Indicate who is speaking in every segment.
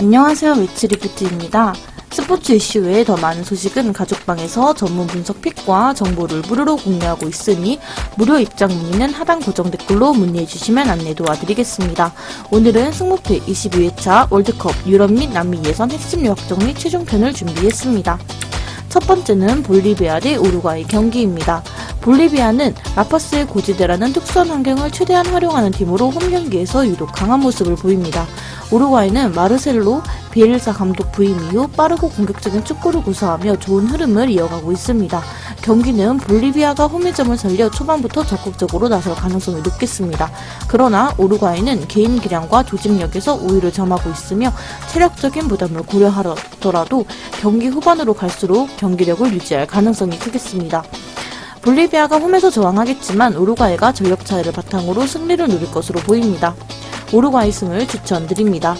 Speaker 1: 안녕하세요. 매치리프트입니다. 스포츠 이슈 외에 더 많은 소식은 가족방에서 전문 분석 픽과 정보를 무료로 공유하고 있으니 무료 입장 문의는 하단 고정 댓글로 문의해 주시면 안내 도와드리겠습니다. 오늘은 승무패 22회차 월드컵 유럽 및 남미 예선 핵심 요약 정리 최종편을 준비했습니다. 첫 번째는 볼리비아 대 우루과이 경기입니다. 볼리비아는 라파스의 고지대라는 특수한 환경을 최대한 활용하는 팀으로 홈 경기에서 유독 강한 모습을 보입니다. 우루과이는 마르셀로 비엘사 감독 부임 이후 빠르고 공격적인 축구를 구사하며 좋은 흐름을 이어가고 있습니다. 경기는 볼리비아가 홈의 점을 살려 초반부터 적극적으로 나설 가능성이 높겠습니다. 그러나 우루과이는 개인 기량과 조직력에서 우위를 점하고 있으며 체력적인 부담을 고려하더라도 경기 후반으로 갈수록 경기력을 유지할 가능성이 크겠습니다. 볼리비아가 홈에서 저항하겠지만 우루과이가 전력 차이를 바탕으로 승리를 누릴 것으로 보입니다. 우루과이 승을 추천드립니다.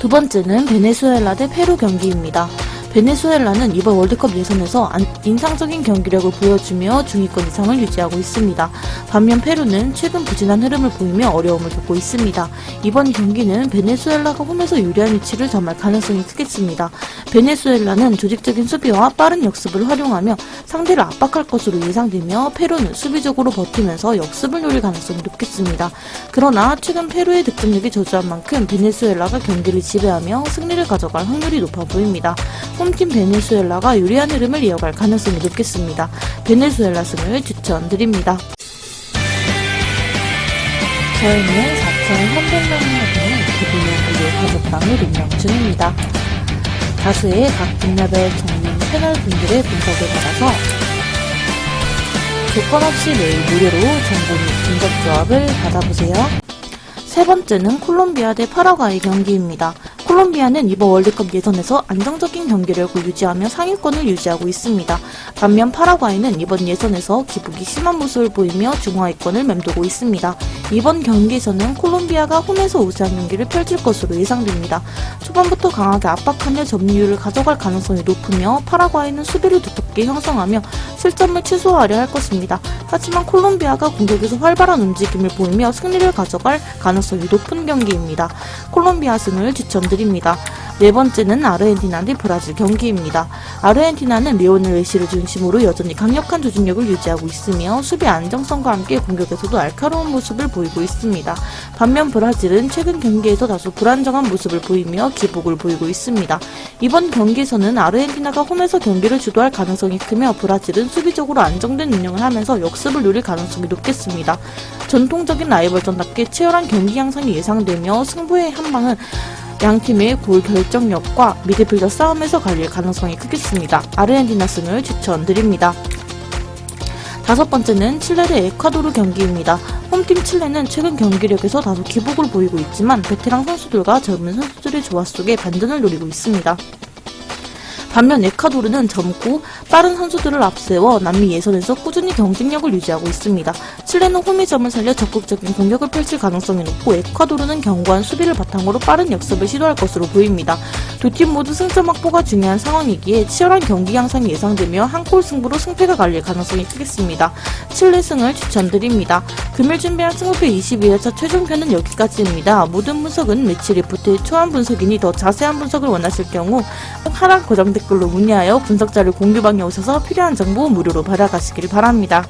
Speaker 1: 두 번째는 베네수엘라 대 페루 경기입니다. 베네수엘라는 이번 월드컵 예선에서 안- 인상적인 경기력을 보여주며 중위권 이상을 유지하고 있습니다. 반면 페루는 최근 부진한 흐름을 보이며 어려움을 겪고 있습니다. 이번 경기는 베네수엘라가 홈에서 유리한 위치를 점할 가능성이 크겠습니다. 베네수엘라는 조직적인 수비와 빠른 역습을 활용하며 상대를 압박할 것으로 예상되며 페루는 수비적으로 버티면서 역습을 노릴 가능성이 높겠습니다. 그러나 최근 페루의 득점력이 저조한 만큼 베네수엘라가 경기를 지배하며 승리를 가져갈 확률이 높아 보입니다. 홈팀 베네수엘라가 유리한 흐름을 이어갈 가능성이 높겠습니다. 베네수엘라 승을 추천드립니다. 저희는 4,300명이 넘는 기부용 의료 가족방을 운영 중입니다. 다수의 각 분야별 전문 패널 분들의 분석을 받아서 조건 없이 매일 무료로 정보 및 분석 조합을 받아보세요. 세 번째는 콜롬비아 대 파라과이 경기입니다. 콜롬비아는 이번 월드컵 예선에서 안정적인 경기력을 유지하며 상위권을 유지하고 있습니다. 반면 파라과이는 이번 예선에서 기복이 심한 모습을 보이며 중하위권을 맴돌고 있습니다. 이번 경기에서는 콜롬비아가 홈에서 우세한 경기를 펼칠 것으로 예상됩니다. 초반부터 강하게 압박하며 점유율을 가져갈 가능성이 높으며 파라과이는 수비를 두텁게 형성하며 실점을 최소화하려 할 것입니다. 하지만 콜롬비아가 공격에서 활발한 움직임을 보이며 승리를 가져갈 가능성이 높은 경기입니다. 콜롬비아 승을 추천드립니다. 네 번째는 아르헨티나 대 브라질 경기입니다. 아르헨티나는 리오넬 메시를 중심으로 여전히 강력한 조직력을 유지하고 있으며 수비 안정성과 함께 공격에서도 알카로운 모습을 보이고 있습니다. 반면 브라질은 최근 경기에서 다소 불안정한 모습을 보이며 기복을 보이고 있습니다. 이번 경기에서는 아르헨티나가 홈에서 경기를 주도할 가능성이 크며 브라질은 수비적으로 안정된 운영을 하면서 역습을 노릴 가능성이 높겠습니다. 전통적인 라이벌전답게 치열한 경기 양상이 예상되며 승부의 한방은 양 팀의 골 결정력과 미드필더 싸움에서 갈릴 가능성이 크겠습니다. 아르헨티나 승을 추천드립니다. 다섯 번째는 칠레 대 에콰도르 경기입니다. 홈팀 칠레는 최근 경기력에서 다소 기복을 보이고 있지만 베테랑 선수들과 젊은 선수들의 조화 속에 반전을 노리고 있습니다. 반면 에콰도르는 젊고 빠른 선수들을 앞세워 남미 예선에서 꾸준히 경쟁력을 유지하고 있습니다. 칠레는 홈의 점을 살려 적극적인 공격을 펼칠 가능성이 높고 에콰도르는 견고한 수비를 바탕으로 빠른 역습을 시도할 것으로 보입니다. 두 팀 모두 승점 확보가 중요한 상황이기에 치열한 경기 양상이 예상되며 한 골 승부로 승패가 갈릴 가능성이 크겠습니다. 칠레 승을 추천드립니다. 금일 준비한 승부패 22회차 최종편은 여기까지입니다. 모든 분석은 매치 리포트의 초안 분석이니 더 자세한 분석을 원하실 경우 하단 고정 댓글로 문의하여 분석자를 공유방에 오셔서 필요한 정보 무료로 받아가시길 바랍니다.